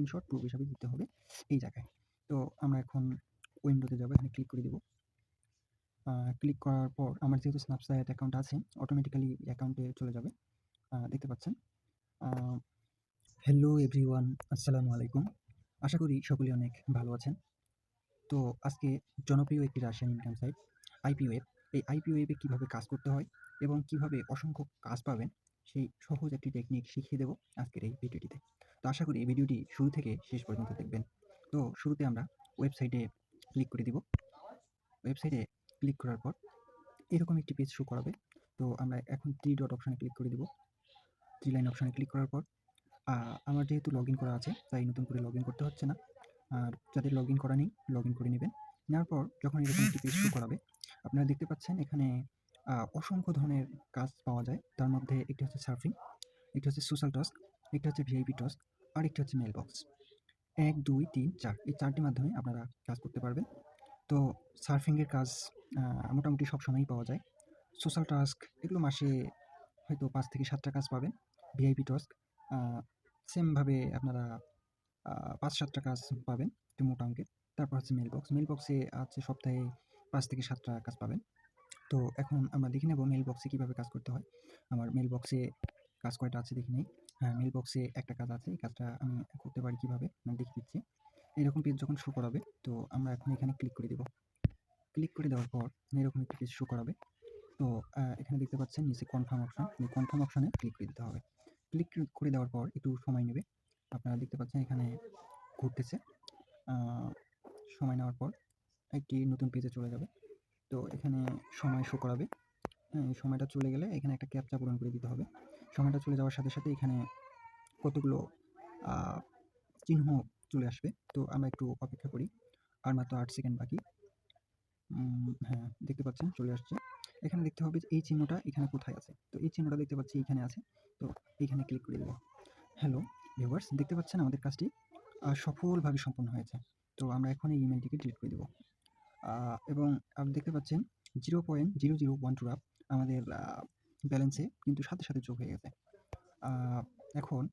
Screenshot proof হিসাবে দিতে হবে এই জায়গায়। তো আমরা এখন উইন্ডোতে যাব, এখানে ক্লিক করে দিব। ক্লিক করার পর আমার যেহেতু Snapchat অ্যাকাউন্ট আছে অটোমেটিক্যালি অ্যাকাউন্টে চলে যাবে। দেখতে পাচ্ছেন। হ্যালো এভরিওয়ান, আসসালামু আলাইকুম। আশা করি সকলেই অনেক ভালো আছেন। তো আজকে জনপ্রিয় একটি Russian income site IP web. এই আইপি ওয়েবে কীভাবে কাজ করতে হয় এবং কীভাবে অসংখ্য কাজ পাবেন সেই সহজ একটি টেকনিক শিখিয়ে দেব আজকের এই ভিডিওটিতে। তো আশা করি এই ভিডিওটি শুরু থেকে শেষ পর্যন্ত দেখবেন। তো শুরুতে আমরা ওয়েবসাইটে ক্লিক করে দিব। ওয়েবসাইটে ক্লিক করার পর এরকম একটি পেজ শো করাবে। তো আমরা এখন থ্রি ডট অপশানে ক্লিক করে দিব। থ্রি লাইন অপশনে ক্লিক করার পর আমার যেহেতু লগইন করা আছে, তাই নতুন করে লগইন করতে হচ্ছে না। আর যাদের লগইন করা নেই লগইন করে নেবেন নেওয়ার পর যখন এরকম একটি পেজ শো করাবে, আপনারা দেখতে পাচ্ছেন এখানে অসংখ্য ধরনের কাজ পাওয়া যায়। তার মধ্যে একটি হচ্ছে সার্ফিং, একটি হচ্ছে সোশ্যাল টাস্ক, একটি হচ্ছে ভিআইপি টাস্ক, আরেকটি হচ্ছে মেইল বক্স। ১, ২, ৩, ৪ এই ৪ টির মাধ্যমে আপনারা কাজ করতে পারবেন। তো সার্ফিংয়ের কাজ মোটামুটি সব সময়ই পাওয়া যায়। সোশ্যাল টাস্ক এগুলো মাসে হয়তো পাঁচ থেকে সাতটা কাজ পাবেন। ভিআইপি টাস্ক সেমভাবে আপনারা পাঁচ ৫-৭ কাজ পাবেন একটু মোটা অঙ্কের। তারপর হচ্ছে মেইল বক্স। মেইল বক্সে আছে সপ্তাহে পাঁচ থেকে সাতটা কাজ পাবেন। তো এখন আমরা দেখে নেব মেল বক্সে কীভাবে কাজ করতে হয়। আমার মেল বক্সে কাজ কয়টা আছে দেখে নেই। হ্যাঁ, মেল বক্সে একটা কাজ আছে। এই কাজটা আমি করতে পারি কীভাবে আমি দেখে দিচ্ছি। এরকম পেজ যখন শো করাবে তো আমরা এখন এখানে ক্লিক করে দিব। ক্লিক করে দেওয়ার পর এরকম একটি পেজ শো করাবে। তো এখানে দেখতে পাচ্ছেন নিচে কনফার্ম অপশন। এই কনফার্ম অপশানে ক্লিক করে দিতে হবে। ক্লিক করে দেওয়ার পর একটু সময় নেবে। আপনারা দেখতে পাচ্ছেন এখানে ঘুরতেছে। সময় নেওয়ার পর একটি নতুন পেজে চলে যাবে। তো এখানে সময় শো করাবে। হ্যাঁ, এই সময়টা চলে গেলে এখানে একটা ক্যাপচা পূরণ করে দিতে হবে। সময়টা চলে যাওয়ার সাথে, সাথে এখানে কতগুলো চিহ্ন চলে আসবে। তো আমরা একটু অপেক্ষা করি। আর মাত্র আট সেকেন্ড বাকি। হ্যাঁ, দেখতে পাচ্ছেন চলে আসছে। এখানে দেখতে হবে এই চিহ্নটা এখানে কোথায় আছে। তো এই চিহ্নটা দেখতে পাচ্ছি এখানে আছে। তো এইখানে ক্লিক করে দেব। হ্যালো ভিউয়ার্স দেখতে পাচ্ছেন আমাদের কাজটি সফলভাবে সম্পন্ন হয়েছে। তো আমরা এখন এই ইমেলটিকে ডিলিট করে দেব। এবং আপনি দেখতে পাচ্ছেন 0.0012 রাপ আমাদের ব্যালেন্সে কিন্তু সাথে, সাথে যোগ হয়ে গেছে। এখন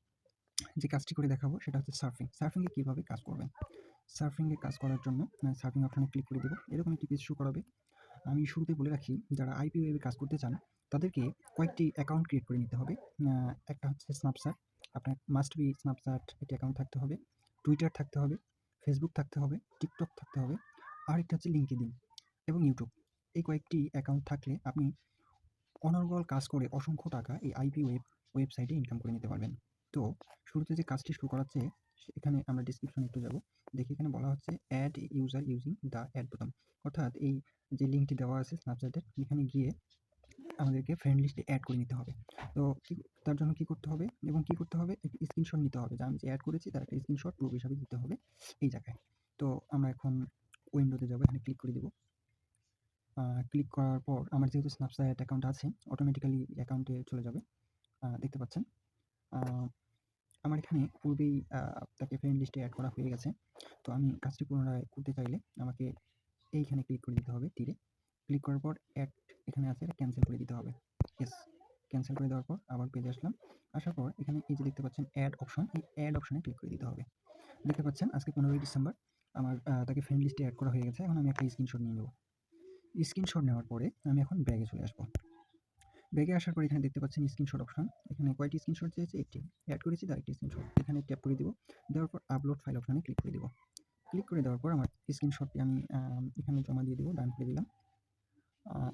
যে কাজটি করে দেখাবো সেটা হচ্ছে সার্ফিং। সার্ফিংয়ে কীভাবে কাজ করবেন? সার্ফিংয়ে কাজ করার জন্য সার্ফিং অপশনে ক্লিক করে দিব। এরকম একটি পেজ শো করাবে। আমি শুরুতে বলে রাখি যারা আইপি ওয়েবে কাজ করতে চান তাদেরকে কয়েকটি অ্যাকাউন্ট ক্রিয়েট করে নিতে হবে। একটা হচ্ছে Snapchat আপনার মাস্ট বি স্ন্যাপচ্যাট একটি অ্যাকাউন্ট থাকতে হবে। টুইটার থাকতে হবে, ফেসবুক থাকতে হবে, টিকটক থাকতে হবে। আরেকটা হচ্ছে LinkedIn এবং ইউটিউব এই কয়েকটি অ্যাকাউন্ট থাকলে আপনি অনর্গল কাজ করে অসংখ্য টাকা এই আইপি ওয়েব ওয়েবসাইটে ইনকাম করে নিতে পারবেন। তো শুরুতে যে কাজটি শুরু করাচ্ছে এখানে আমরা ডেসক্রিপশনে একটু যাব। দেখি এখানে বলা হচ্ছে add user using the add বোতাম। অর্থাৎ এই যে লিঙ্কটি দেওয়া আছে স্ন্যাপচ্যাটের এখানে গিয়ে আমাদেরকে ফ্রেন্ড লিস্টে এড করে নিতে হবে। তো তার জন্য কি করতে হবে এবং কি করতে হবে একটি স্ক্রিনশট নিতে হবে যে আমি যে এড করেছি তার একটা স্ক্রিনশট প্রুফ হিসাবে দিতে হবে এই জায়গায়। তো আমরা এখন উইন্ডোতে যাব, এখানে ক্লিক করে দিব। ক্লিক করার পর আমার যেহেতু Snapchat অ্যাকাউন্ট আছে অটোমেটিক্যালি অ্যাকাউন্টে চলে যাবে। দেখতে পাচ্ছেন। আমার এখানে পূর্বেই তাকে ফ্রেন্ড লিস্টে অ্যাড করা হয়ে গেছে। তো আমি কাজটি পুনরায় করতে চাইলে আমাকে এইখানে ক্লিক করে দিতে হবে তীরে। ক্লিক করার পর অ্যাড এখানে আছে ক্যানসেল করে দিতে হবে। ইয়েস ক্যান্সেল করে দেওয়ার পর আবার পেজে আসলাম। আসার পর এখানে এই যে দেখতে পাচ্ছেন অ্যাড অপশন এই অ্যাড অপশনে ক্লিক করে দিতে হবে। দেখতে পাচ্ছেন, আজকে ১৫ই ডিসেম্বর আমার তাকে ফ্রেন্ড লিস্টে এড করা হয়ে গেছে। এখন আমি একটা স্ক্রিনশট নিয়ে নেব। স্ক্রিনশট নেওয়ার পরে আমি এখন ব্যাগে চলে আসব। ব্যাগে আসার পর এখানে দেখতে পাচ্ছেন স্ক্রিনশট অপশন। এখানে কয়টি স্ক্রিনশট চেয়েছে? একটি। অ্যাড করেছি তার একটি স্ক্রিনশট। এখানে ট্যাপ করে দিব। দেওয়ার পর আপলোড ফাইল অপশনে ক্লিক করে দিব। ক্লিক করে দেওয়ার পর আমার স্ক্রিনশটটি আমি এখানে জমা দিয়ে দিব। ডান করে দিলাম।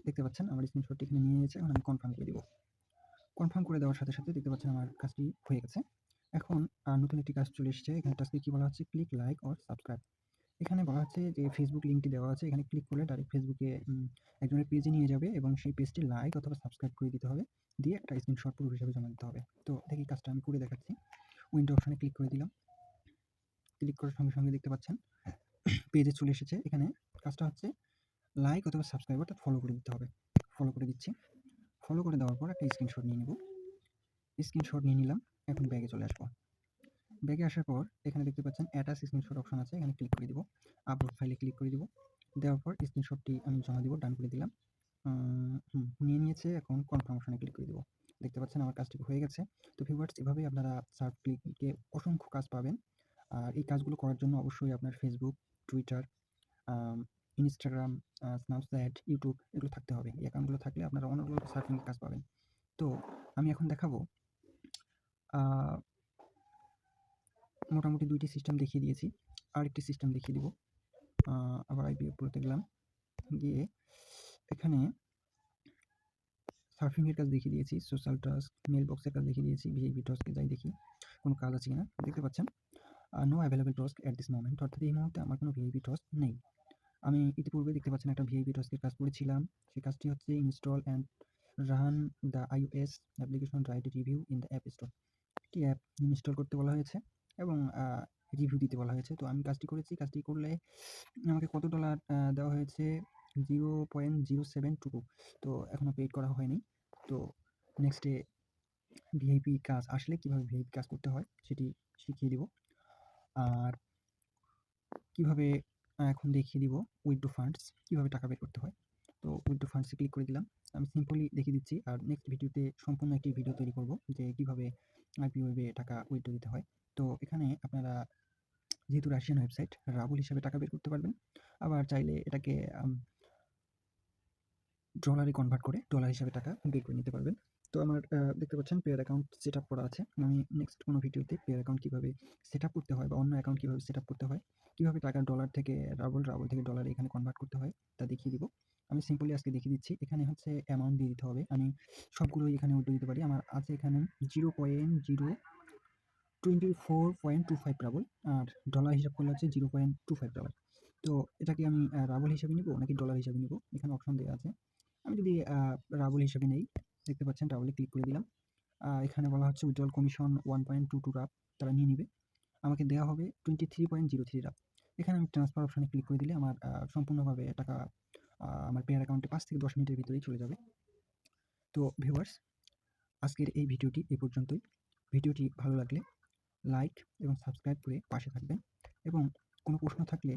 দেখতে পাচ্ছেন আমার স্ক্রিনশটটি এখানে নিয়ে নিয়েছে। এখন আমি কনফার্ম করে দিব। কনফার্ম করে দেওয়ার সাথে, সাথে দেখতে পাচ্ছেন আমার কাজটি হয়ে গেছে। এখন নতুন একটি কাজ চলে এসেছে। এখানে টাস্কে কী বলা হচ্ছে? Click like or subscribe. এখানে বলা হচ্ছে যে ফেসবুক লিঙ্কটি দেওয়া আছে। এখানে ক্লিক করলে ডাইরেক্ট ফেসবুকে একজনের পেজে নিয়ে যাবে এবং সেই পেজটি লাইক অথবা সাবস্ক্রাইব করে দিতে হবে। দিয়ে একটা স্ক্রিনশট প্রুফ হিসাবে জমা দিতে হবে। তো দেখি কাজটা আমি করে দেখাচ্ছি। উইন্ডো অপশনে ক্লিক করে দিলাম। ক্লিক করার সঙ্গে, সঙ্গে দেখতে পাচ্ছেন পেজে চলে এসেছে। এখানে কাজটা হচ্ছে লাইক অথবা সাবস্ক্রাইব অর্থাৎ ফলো করে দিতে হবে। ফলো করে দিচ্ছি। ফলো করে দেওয়ার পর একটা স্ক্রিনশট নিয়ে নিব। স্ক্রিনশট নিয়ে নিলাম। এখন ব্যাগে চলে আসব। ব্যাগে আসার পর এখানে দেখতে পাচ্ছেন অ্যাটাচ স্ক্রিনশট অপশন আছে। এখানে ক্লিক করে দিব। আপলোড ফাইলে ক্লিক করে দিব। দেওয়ার পর স্ক্রিনশটটি আমি জমা দিব। ডান করে দিলাম। নিয়ে নিয়েছে। এখন কনফার্ম ক্লিক করে দিব। দেখতে পাচ্ছেন আমার কাজটি হয়ে গেছে। তো ভিউয়ার্স এভাবেই আপনারা সার্ফ ক্লিকে অসংখ্য কাজ পাবেন। আর এই কাজগুলো করার জন্য অবশ্যই আপনার Facebook Twitter Instagram uh Snapchat, এগুলো থাকতে হবে। এই অ্যাকাউন্টগুলো থাকলে আপনারা অনর্গল সার্ফিং কাজ পাবেন। তো আমি এখন দেখাবো মোটামুটি দুইটি সিস্টেম দেখিয়ে দিয়েছি। আরেকটি সিস্টেম দেখিয়ে দিব। আবার আইপিও প্রোতে গেলাম। গিয়ে এখানে সার্ফিং এর কাজ দেখিয়ে দিয়েছি। সোশ্যাল টাস্ক, মেল বক্সের কাজ দেখিয়ে দিয়েছি। ভিআইপি টাস্কে যাই দেখি কোনো কাজ আছে কিনা। দেখতে পাচ্ছেন no available task at this moment অর্থাৎ এই মুহূর্তে আমার কোনো ভিআইপি টাস্ক নেই। আমি ইতিপূর্বে দেখতে পাচ্ছেন একটা ভিআইপি টাস্কের কাজ করেছিলাম। সেই কাজটি হচ্ছে install and run the iOS application right review in the app store. একটি অ্যাপ ইনস্টল করতে বলা হয়েছে এবং রিভিউ দিতে বলা হয়েছে। তো আমি কাজটি করেছি। কাজটি করলে আমাকে কত ডলার দেওয়া হয়েছে 0.0722 তো এখনও পেড করা হয়নি। তো নেক্সটে ভিআইপি কাজ আসলে কীভাবে ভিআইপি কাজ করতে হয় সেটি শিখিয়ে দিব। আর কীভাবে এখন দেখিয়ে দিব উইথড্র ফান্ডস কীভাবে টাকা বের করতে হয়। তো উইথড্র ফান্ডস ক্লিক করে দিলাম। আমি সিম্পলি দেখিয়ে দিচ্ছি। আর নেক্সট ভিডিওতে সম্পূর্ণ একটি ভিডিও তৈরি করব যে কীভাবে আইপিও ওয়েবে টাকা উইথড্র দিতে হয়। তো এখানে আপনারা যেহেতু রাশিয়ান ওয়েবসাইট রাবল হিসাবে টাকা বের করতে পারবেন। আবার চাইলে এটাকে ডলারে কনভার্ট করে ডলার হিসাবে টাকা বের করে নিতে পারবেন। তো আমার দেখতে পাচ্ছেন পেয়ার অ্যাকাউন্ট সেট আপ করা আছে। আমি নেক্সট কোনো ভিডিওতে পেয়ার অ্যাকাউন্ট কীভাবে সেট আপ করতে হয় বা অন্য অ্যাকাউন্ট কীভাবে সেট আপ করতে হয়, কীভাবে টাকা ডলার থেকে রাবল, রাবল থেকে ডলারে এখানে কনভার্ট করতে হয় তা দেখিয়ে দিব। আমি সিম্পলি আজকে দেখিয়ে দিচ্ছি। এখানে হচ্ছে অ্যামাউন্ট দিয়ে দিতে হবে। আমি সবগুলোই এখানে উইথড্র দিতে পারি। আমার আছে এখানে 0.024.25 রাবল আর ডলার হিসাব করলে হচ্ছে 0.25 ডলার। তো এটাকে আমি রাবল হিসাবে নিবো নাকি ডলার হিসাবে নিবো? এখানে অপশন দেওয়া আছে। আমি যদি রাবল হিসাবে নেই, দেখতে পাচ্ছেন রাবলে ক্লিক করে দিলাম। এখানে বলা হচ্ছে উইথড্রয়াল কমিশন 1.22 রাব তারা নিয়ে নিবে। আমাকে দেওয়া হবে 23.03 রাব। এখানে আমি ট্রান্সফার অপশানে ক্লিক করে দিলে আমার সম্পূর্ণভাবে টাকা আমার পেয়ার অ্যাকাউন্টে পাঁচ থেকে ১০ মিনিটের ভিতরেই চলে যাবে। তো ভিউয়ার্স আজকের এই ভিডিওটি এ পর্যন্তই। ভিডিওটি ভালো লাগলে লাইক এবং সাবস্ক্রাইব করে পাশে থাকবেন এবং কোনো প্রশ্ন থাকলে